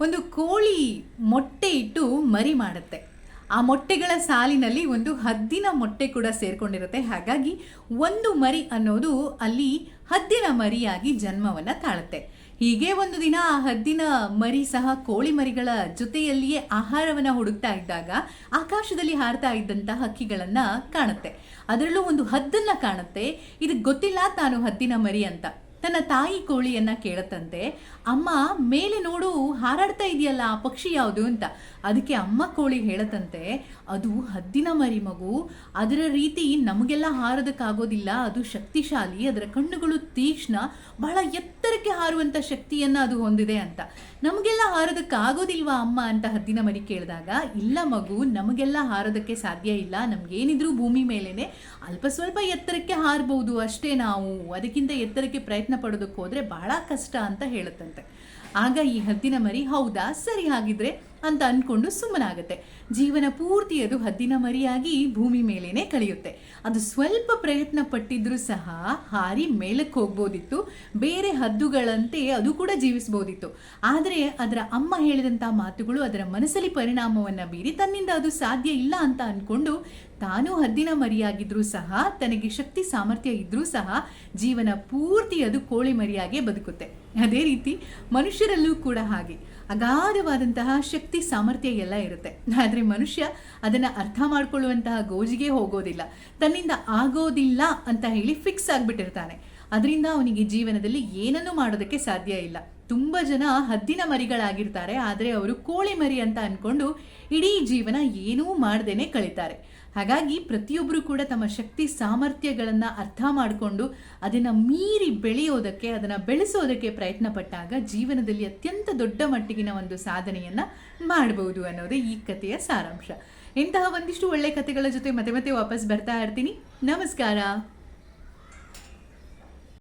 ಒಂದು ಕೋಳಿ ಮೊಟ್ಟೆ ಇಟ್ಟು ಮರಿ ಮಾಡುತ್ತೆ. ಆ ಮೊಟ್ಟೆಗಳ ಸಾಲಿನಲ್ಲಿ ಒಂದು ಹದ್ದಿನ ಮೊಟ್ಟೆ ಕೂಡ ಸೇರ್ಕೊಂಡಿರುತ್ತೆ. ಹಾಗಾಗಿ ಒಂದು ಮರಿ ಅನ್ನೋದು ಅಲ್ಲಿ ಹದ್ದಿನ ಮರಿಯಾಗಿ ಜನ್ಮವನ್ನ ತಾಳುತ್ತೆ. ಹೀಗೆ ಒಂದು ದಿನ ಆ ಹದ್ದಿನ ಮರಿ ಸಹ ಕೋಳಿ ಮರಿಗಳ ಜೊತೆಯಲ್ಲಿಯೇ ಆಹಾರವನ್ನ ಹುಡುಕ್ತಾ ಇದ್ದಾಗ ಆಕಾಶದಲ್ಲಿ ಹಾರ್ತಾ ಇದ್ದಂತಹ ಹಕ್ಕಿಗಳನ್ನು ಕಾಣುತ್ತೆ. ಅದರಲ್ಲೂ ಒಂದು ಹದ್ದನ್ನು ಕಾಣುತ್ತೆ. ಇದಕ್ಕೆ ಗೊತ್ತಿಲ್ಲ ತಾನು ಹದ್ದಿನ ಮರಿ ಅಂತ. ತನ್ನ ತಾಯಿ ಕೋಳಿಯನ್ನ ಕೇಳತ್ತಂತೆ, ಅಮ್ಮ, ಮೇಲೆ ನೋಡು, ಹಾರಾಡ್ತಾ ಇದೆಯಲ್ಲ, ಆ ಪಕ್ಷಿ ಯಾವುದು? ಅಂತ. ಅದಕ್ಕೆ ಅಮ್ಮ ಕೋಳಿ ಹೇಳತ್ತಂತೆ, ಅದು ಹದ್ದಿನ ಮರಿ ಮಗು. ಅದರ ರೀತಿ ನಮಗೆಲ್ಲ ಹಾರೋದಕ್ಕಾಗೋದಿಲ್ಲ. ಅದು ಶಕ್ತಿಶಾಲಿ. ಅದರ ಕಣ್ಣುಗಳು ತೀಕ್ಷ್ಣ. ಬಹಳ ಎತ್ತರಕ್ಕೆ ಹಾರುವಂತ ಶಕ್ತಿಯನ್ನ ಅದು ಹೊಂದಿದೆ ಅಂತ. ನಮಗೆಲ್ಲ ಹಾರೋದಕ್ಕಾಗೋದಿಲ್ವಾ ಅಮ್ಮ? ಅಂತ ಹದ್ದಿನ ಮರಿ ಕೇಳಿದಾಗ, ಇಲ್ಲ ಮಗು, ನಮಗೆಲ್ಲ ಹಾರೋದಕ್ಕೆ ಸಾಧ್ಯ ಇಲ್ಲ. ನಮಗೇನಿದ್ರೂ ಭೂಮಿ ಮೇಲೇನೆ ಅಲ್ಪ ಸ್ವಲ್ಪ ಎತ್ತರಕ್ಕೆ ಹಾರಬಹುದು ಅಷ್ಟೇ ನಾವು. ಅದಕ್ಕಿಂತ ಎತ್ತರಕ್ಕೆ ಪ್ರಯತ್ನ ಪಡೋದಕ್ಕೆ ಹೋದ್ರೆ ಬಹಳ ಕಷ್ಟ ಅಂತ ಹೇಳುತ್ತಂತೆ. ಆಗ ಈ ಹದ್ದಿನ ಮರಿ ಹೌದಾ? ಸರಿ ಹಾಗಿದ್ರೆ ಅಂತ ಅಂದ್ಕೊಂಡು ಸುಮ್ಮನಾಗುತ್ತೆ. ಜೀವನ ಪೂರ್ತಿ ಅದು ಹದ್ದಿನ ಮರಿಯಾಗಿ ಭೂಮಿ ಮೇಲೇನೆ ಕಳೆಯುತ್ತೆ. ಅದು ಸ್ವಲ್ಪ ಪ್ರಯತ್ನ ಪಟ್ಟಿದ್ರೂ ಸಹ ಹಾರಿ ಮೇಲಕ್ಕೆ ಹೋಗ್ಬೋದಿತ್ತು. ಬೇರೆ ಹದ್ದುಗಳಂತೆ ಅದು ಕೂಡ ಜೀವಿಸ್ಬೋದಿತ್ತು. ಆದರೆ ಅದರ ಅಮ್ಮ ಹೇಳಿದಂಥ ಮಾತುಗಳು ಅದರ ಮನಸ್ಸಲ್ಲಿ ಪರಿಣಾಮವನ್ನ ಬೀರಿ ತನ್ನಿಂದ ಅದು ಸಾಧ್ಯ ಇಲ್ಲ ಅಂತ ಅನ್ಕೊಂಡು ತಾನು ಹದ್ದಿನ ಮರಿಯಾಗಿದ್ರೂ ಸಹ, ತನಗೆ ಶಕ್ತಿ ಸಾಮರ್ಥ್ಯ ಇದ್ರೂ ಸಹ ಜೀವನ ಪೂರ್ತಿ ಅದು ಕೋಳಿ ಮರಿಯಾಗೆ ಬದುಕುತ್ತೆ. ಅದೇ ರೀತಿ ಮನುಷ್ಯರಲ್ಲೂ ಕೂಡ ಹಾಗೆ. ಅಗಾಧವಾದಂತಹ ಶಕ್ತಿ ಸಾಮರ್ಥ್ಯ ಎಲ್ಲ ಇರುತ್ತೆ. ಆದರೆ ಮನುಷ್ಯ ಅದನ್ನ ಅರ್ಥ ಮಾಡ್ಕೊಳ್ಳುವಂತಹ ಗೋಜಿಗೆ ಹೋಗೋದಿಲ್ಲ. ತನ್ನಿಂದ ಆಗೋದಿಲ್ಲ ಅಂತ ಹೇಳಿ ಫಿಕ್ಸ್ ಆಗಿಬಿಟ್ಟಿರ್ತಾನೆ. ಅದರಿಂದ ಅವನಿಗೆ ಜೀವನದಲ್ಲಿ ಏನನ್ನೂ ಮಾಡೋದಕ್ಕೆ ಸಾಧ್ಯ ಇಲ್ಲ. ತುಂಬ ಜನ ಹದ್ದಿನ ಮರಿಗಳಾಗಿರ್ತಾರೆ, ಆದರೆ ಅವರು ಕೋಳಿ ಮರಿ ಅಂತ ಅನ್ಕೊಂಡು ಇಡೀ ಜೀವನ ಏನೂ ಮಾಡ್ದೇನೆ ಕಳೀತಾರೆ. ಹಾಗಾಗಿ ಪ್ರತಿಯೊಬ್ಬರು ಕೂಡ ತಮ್ಮ ಶಕ್ತಿ, ಸಾಮರ್ಥ್ಯಗಳನ್ನು ಅರ್ಥ ಮಾಡಿಕೊಂಡು ಅದನ್ನು ಮೀರಿ ಬೆಳೆಯೋದಕ್ಕೆ, ಅದನ್ನು ಬೆಳೆಸೋದಕ್ಕೆ ಪ್ರಯತ್ನ ಪಟ್ಟಾಗ ಜೀವನದಲ್ಲಿ ಅತ್ಯಂತ ದೊಡ್ಡ ಮಟ್ಟಿಗಿನ ಒಂದು ಸಾಧನೆಯನ್ನು ಮಾಡಬಹುದು ಅನ್ನೋದೇ ಈ ಕಥೆಯ ಸಾರಾಂಶ. ಇಂತಹ ಒಂದಿಷ್ಟು ಒಳ್ಳೆ ಕಥೆಗಳ ಜೊತೆ ಮತ್ತೆ ಮತ್ತೆ ವಾಪಸ್ ಬರ್ತಾ ಇರ್ತೀನಿ. ನಮಸ್ಕಾರ.